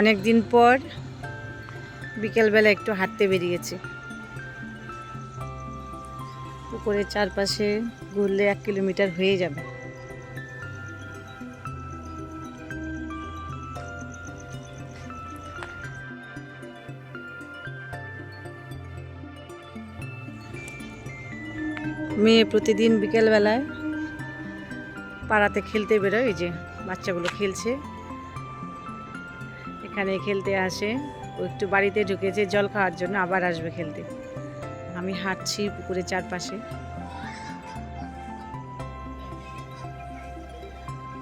অনেক দিন পর বিকেলবেলা একটু হাঁটতে বেরিয়েছি। পুকুরের চারপাশে ঘুরলে এক কিলোমিটার হয়ে যাবে। মেয়ে প্রতিদিন বিকেলবেলায় পাড়াতে খেলতে বেরোয়, এই যে বাচ্চাগুলো খেলছে। এখানে খেলতে আসে। ও একটু বাড়িতে ঢুকেছে, জল খাওয়ার জন্য আবার আসবে খেলতে। আমি হাঁটছি পুকুরের চারপাশে।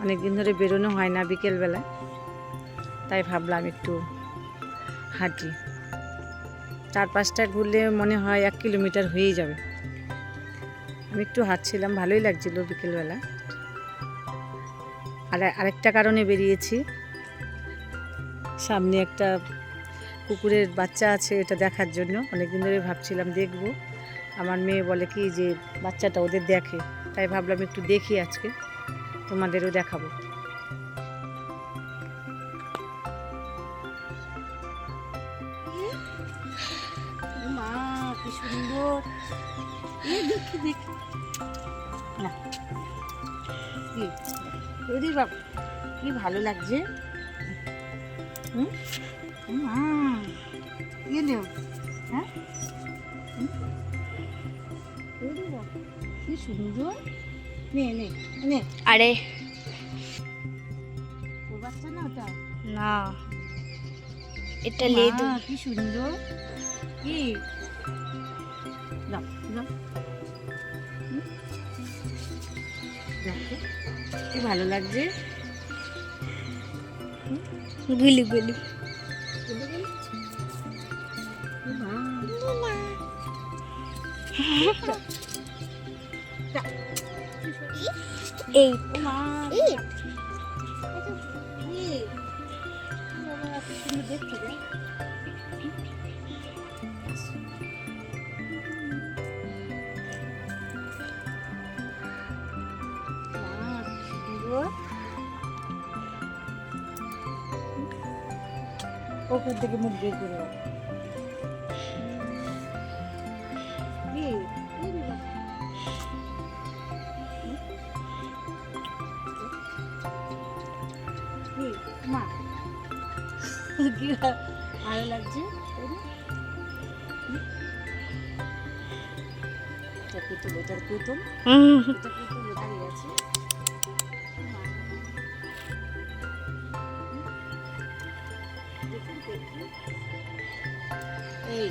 অনেকদিন ধরে বেরোনো হয় না বিকেলবেলা তাই ভাবলাম একটু হাঁটি। চারপাশটা ঘুরলে মনে হয় এক কিলোমিটার হয়েই যাবে। আমি একটু হাঁটছিলাম, ভালোই লাগছিল বিকেলবেলা। আর আরেকটা কারণে বেরিয়েছি। সামনে একটা কুকুরের বাচ্চা আছে এটা দেখার জন্য। অনেকদিন ধরে ভাবছিলাম দেখব। আমার মেয়ে বলে কি যে, বাচ্চাটা ওদের দেখে। তাই ভাবলাম একটু দেখি আজকে। তোমাদেরও দেখাবো। মা, কি সুন্দর। কি ভালো লাগছে। হ্যাঁ? হুম? ওরে কি সুন্দর। নে নে নে। আরে। ওর বাচ্চা না ওটা? না। এটা লেদু। কি সুন্দর। কি? দাও দাও কি ভালো লাগছে। গুলু গুলু এই দেখতে ওখান থেকে মুখ বের করে? মা। ভালো লাগছে? পুতুল এটার পুতুল? এটা পুতুল দাঁড়িয়ে আছে? এই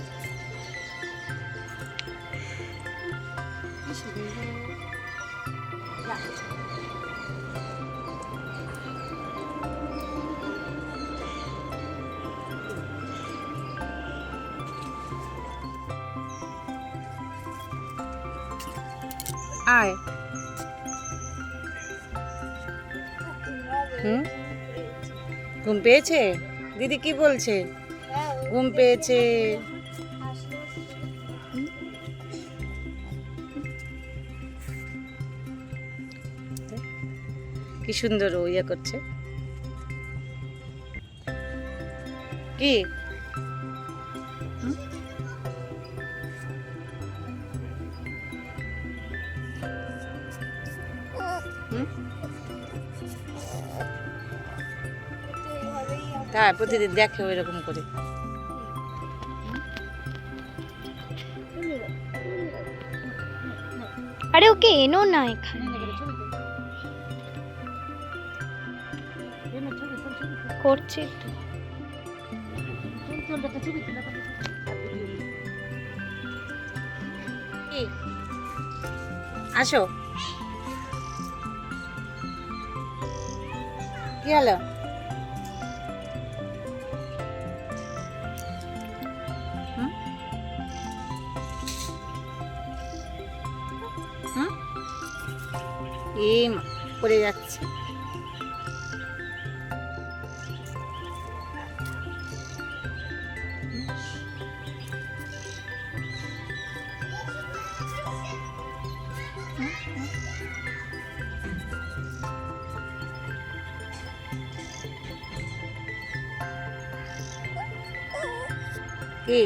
আয়। হুম? ঘুম পেয়েছে? দিদি কি বলছে? ঘুম পেয়েছে। কি সুন্দর ইয়ে করছে। কি? হুম? হ্যাঁ প্রতিদিন দেখে ওই রকম করে। আরে ওকে এনো না এখানে। করছে তো আসো। কি হলো? হুম? এই পড়ে যাচ্ছে কে